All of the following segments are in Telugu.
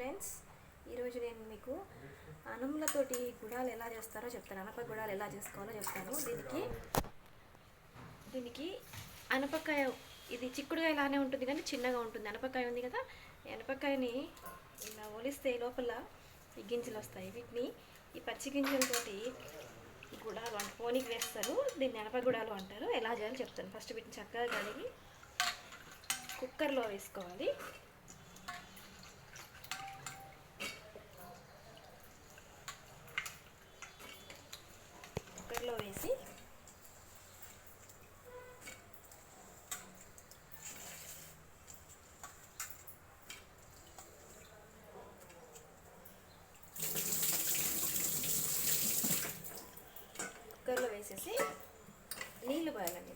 ఫ్రెండ్స్ ఈరోజు నేను మీకు అనుములతోటి గుడాలు ఎలా చేస్తారో చెప్తాను. అనప గుడాలు ఎలా చేసుకోవాలో చెప్తాను. దీనికి దీనికి అనపకాయ ఇది చిక్కుడుగా ఇలానే ఉంటుంది కానీ చిన్నగా ఉంటుంది. అనపకాయ ఉంది కదా అనపకాయని ఇలా ఒలిస్తే లోపల ఈ గింజలు వస్తాయి. వీటిని ఈ పచ్చి గింజలతోటి గుడాలు అంటే పోనీకి వేస్తారు. దీన్ని అనప గుడాలు అంటారు. ఎలా చేయాలో చెప్తాను. ఫస్ట్ వీటిని చక్కగా కడిగి కుక్కర్లో వేసుకోవాలి కుక్కర్లో వేసి కుక్కర్లో నీళ్ళు పోయాలండి.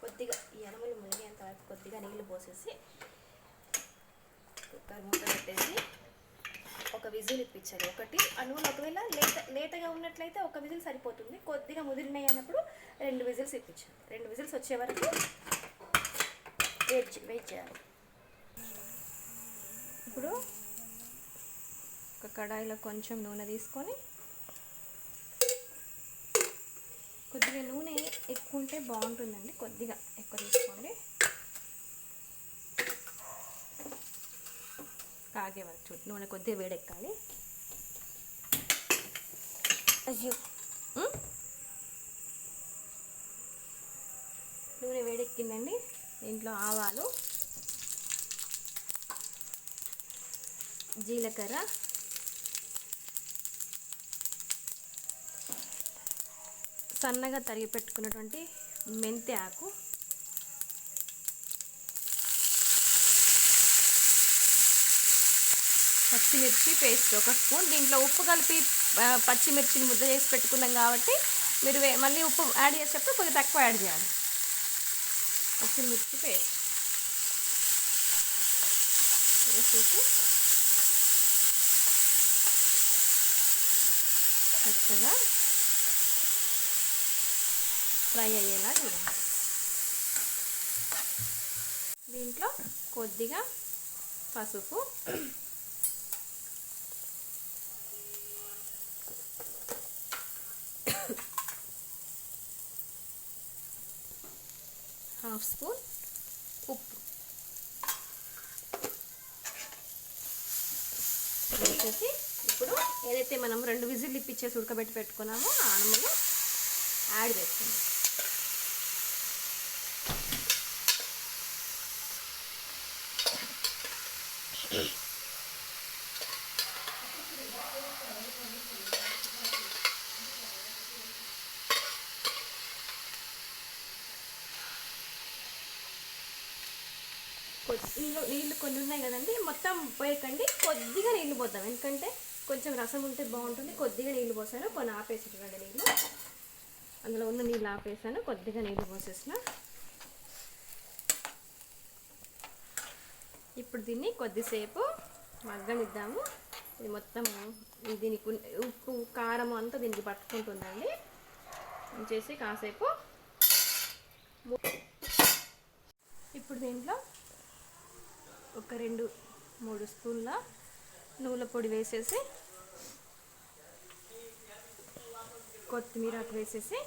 కొద్దిగా ఈ అనుములు మునిగేంత వరకు కొద్దిగా నీళ్ళు పోసేసి కుక్కర్ మూత పెట్టేసి ఒక విజిల్ ఇప్పించాలి. ఒకటి అనువులు ఒకవేళ లేత లేతగా ఉన్నట్లయితే ఒక విజిల్ సరిపోతుంది. కొద్దిగా ముదిరినాయి అన్నప్పుడు రెండు విజిల్స్ ఇప్పించాలి. రెండు విజిల్స్ వచ్చే వరకు వెయిట్ వెయిట్ చేయాలి. ఇప్పుడు ఒక కడాయిలో కొంచెం నూనె తీసుకొని కొద్దిగా నూనె ఎక్కువ ఉంటే బాగుంటుందండి. కొద్దిగా ఎక్కువ తీసుకోండి. కాగే వరకు చూడు నూనె కొద్దిగా వేడెక్కాలి. అయ్యో. నూనె వేడెక్కిందండి. దీంట్లో ఆవాలు జీలకర్ర సన్నగా తరిగి పెట్టుకున్నటువంటి మెంతి ఆకు. పచ్చిమిర్చి పేస్ట్ ఒక స్పూన్. దీంట్లో ఉప్పు కలిపి పచ్చిమిర్చిని ముద్ద చేసి పెట్టుకున్నాం కాబట్టి మీరు మళ్ళీ ఉప్పు యాడ్ చేసేటప్పుడు కొద్దిగా తక్కువ యాడ్ చేయాలి. పచ్చిమిర్చి పేస్ట్. వేసేసి చక్కగా ఫ్రై అయ్యేలా చూడండి. దీంట్లో కొద్దిగా పసుపు. హాఫ్ స్పూన్ ఉప్పు. వేసేసి ఇప్పుడు ఏదైతే మనం రెండు విజిల్ ఇప్పించేసి ఉడకబెట్టి పెట్టుకున్నామో ఆ యాడ్ చేసుకుందాం. నీళ్ళు నీళ్ళు కొన్ని ఉన్నాయి కదండి మొత్తం పోయకండి కొద్దిగా నీళ్ళు పోద్దాం. ఎందుకంటే కొంచెం రసం ఉంటే బాగుంటుంది కొద్దిగా నీళ్ళు పోసాను కొన్ని ఆపేసి చూడండి నీళ్ళు. అందులో ఉన్న నీళ్ళు ఆపేసాను కొద్దిగా నీళ్ళు పోసేసిన. ఇప్పుడు దీన్ని కొద్దిసేపు మగ్గనిద్దాము. ఇది మొత్తం దీనికి ఉప్పు కారం అంతా దీనికి పట్టుకుంటుందండి. చేసి కాసేపు ఇప్పుడు దీంట్లో ఒక రెండు మూడు స్పూన్ల నూనె పొడి వేసేసి కొత్తిమీర వేసేసి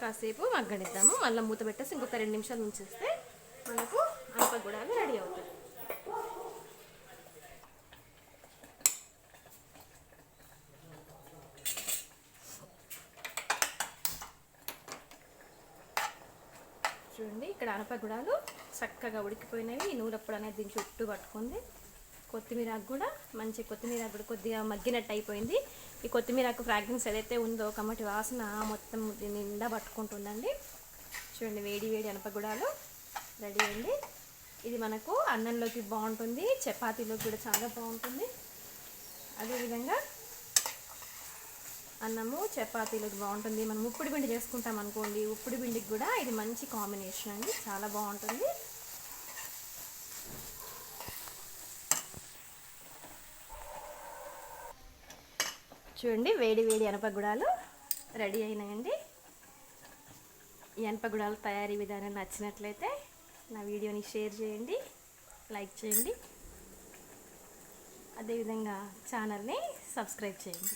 కాసేపు మగ్గనిద్దాము. మళ్ళీ మూత పెట్టేసి ఇంకొక రెండు నిమిషాలు ఉంచేస్తే మనకు అల్ప గుడాలు రెడీ అవుతుంది చూడండి ఇక్కడ అనపగుడాలు చక్కగా ఉడికిపోయినవి. నూనెప్పుడు అనేది దీని చుట్టూ పట్టుకుంది. కొత్తిమీర కూడా మంచి కొత్తిమీర కూడా కొద్దిగా మగ్గినట్టు అయిపోయింది. ఈ కొత్తిమీరకు ఫ్రాగ్రెన్స్ ఏదైతే ఉందో కమ్మటి వాసన మొత్తం దీని నిండా పట్టుకుంటుందండి. చూడండి వేడి వేడి అనపగుడాలు రెడీ అయింది. ఇది మనకు అన్నంలోకి బాగుంటుంది చపాతీలోకి కూడా చాలా బాగుంటుంది. అదేవిధంగా అన్నము చపాతీలకు బాగుంటుంది. మనం ఉప్పుడు పిండి చేసుకుంటాం అనుకోండి ఉప్పుడు పిండికి కూడా ఇది మంచి కాంబినేషన్ అండి. చాలా బాగుంటుంది. చూడండి వేడి వేడి ఎనపగుడాలు రెడీ అయినాయండి. ఈ అనపగుడాల తయారీ విధానం నచ్చినట్లయితే నా వీడియోని షేర్ చేయండి లైక్ చేయండి. అదేవిధంగా ఛానల్ని సబ్స్క్రైబ్ చేయండి.